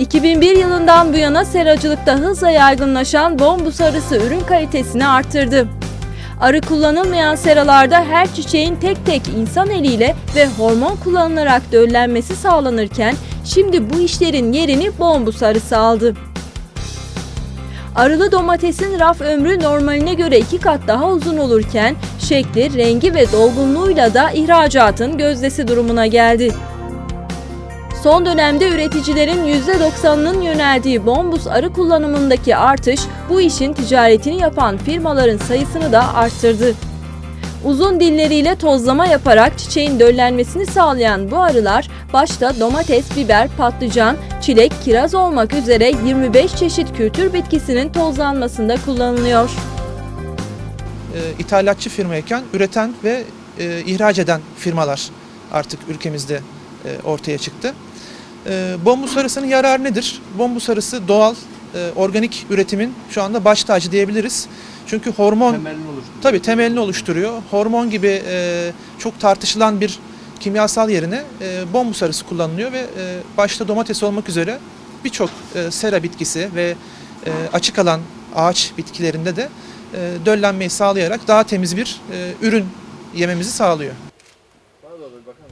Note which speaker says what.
Speaker 1: 2001 yılından bu yana seracılıkta hızla yaygınlaşan bombus arısı ürün kalitesini arttırdı. Arı kullanılmayan seralarda her çiçeğin tek tek insan eliyle ve hormon kullanılarak döllenmesi sağlanırken şimdi bu işlerin yerini bombus arısı aldı. Arılı domatesin raf ömrü normaline göre iki kat daha uzun olurken şekli, rengi ve dolgunluğuyla da ihracatın gözdesi durumuna geldi. Son dönemde üreticilerin %90'ının yöneldiği bombus arı kullanımındaki artış bu işin ticaretini yapan firmaların sayısını da arttırdı. Uzun dilleriyle tozlama yaparak çiçeğin döllenmesini sağlayan bu arılar başta domates, biber, patlıcan, çilek, kiraz olmak üzere 25 çeşit kültür bitkisinin tozlanmasında kullanılıyor.
Speaker 2: e, ithalatçı firmayken üreten ve e, ihraç eden firmalar artık ülkemizde e, ortaya çıktı. E, bombus arısının yararı nedir? Bombus arısı doğal, e, organik üretimin şu anda baş tacı diyebiliriz. Çünkü hormon
Speaker 3: temelini oluşturuyor.
Speaker 2: tabii temelini oluşturuyor. Hormon gibi e, çok tartışılan bir kimyasal yerine e, bombus arısı kullanılıyor ve e, başta domates olmak üzere birçok e, sera bitkisi ve e, açık alan ağaç bitkilerinde de e, döllenmeyi sağlayarak daha temiz bir e, ürün yememizi sağlıyor.
Speaker 3: Olur bakalım.